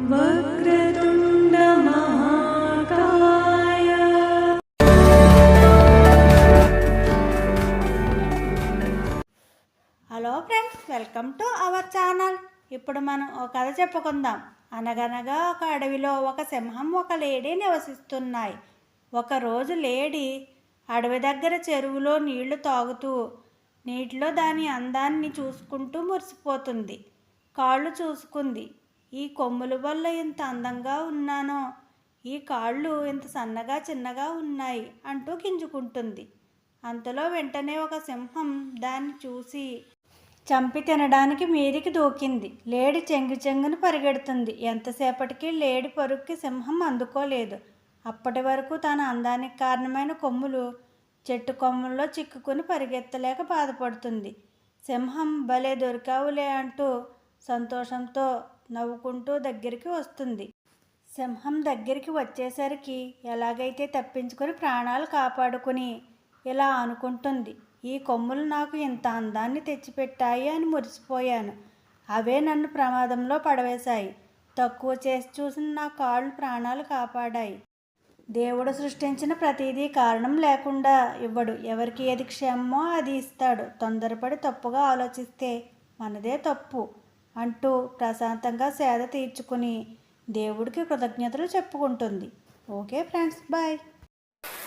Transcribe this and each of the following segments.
Hello friends welcome to our channel. ఇప్పుడు మనం ఒక కథ చెప్పుకుందాం. అనగనగా ఒక అడవిలో ఒక సింహం ఒక లేడీ నివసిస్తున్నాయి. ఒకరోజు లేడీ అడవి దగ్గర చెరువులో నీళ్ళు తాగుతూ నీటిలో దాని అందాన్ని చూసుకుంటూ మురిసిపోతుంది. కాళ్ళు చూసుకుంది. ఈ కొమ్ముల వల్ల ఇంత అందంగా ఉన్నానో? ఈ కాళ్ళు ఇంత సన్నగా చిన్నగా ఉన్నాయి అంటూ గింజుకుంటుంది అంతలో వెంటనే ఒక సింహం దాన్ని చూసి చంపి తినడానికి మీదికి దూకింది. లేడి చెంగు చెంగును పరిగెడుతుంది. ఎంతసేపటికి లేడి పరుక్కి సింహం అందుకోలేదు. అప్పటి వరకు తన అందానికి కారణమైన కొమ్ములు చెట్టు కొమ్మల్లో చిక్కుకుని పరిగెత్తలేక బాధపడుతుంది. సింహం భలే దొరికావులే అంటూ సంతోషంతో నవ్వుకుంటూ దగ్గరికి వస్తుంది. సింహం దగ్గరికి వచ్చేసరికి ఎలాగైతే తప్పించుకొని ప్రాణాలు కాపాడుకుని ఇలా అనుకుంటుంది ఈ కొమ్ములు నాకు ఇంత అందాన్ని తెచ్చిపెట్టాయి అని మురిసిపోయాను. అవే నన్ను ప్రమాదంలో పడవేశాయి. తక్కువ చేసి చూసిన నా కాళ్ళు ప్రాణాలు కాపాడాయి. దేవుడు సృష్టించిన ప్రతిదీ కారణం లేకుండా ఇవ్వడు. ఎవరికి ఏది క్షేమమో అది ఇస్తాడు. తొందరపడి తప్పుగా ఆలోచిస్తే మనదే తప్పు. అంటూ ప్రశాంతంగా సేద తీర్చుకుని దేవుడికి కృతజ్ఞతలు చెప్పుకుంటుంది okay friends bye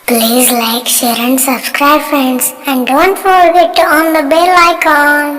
please like share and subscribe friends and don't forget on the bell icon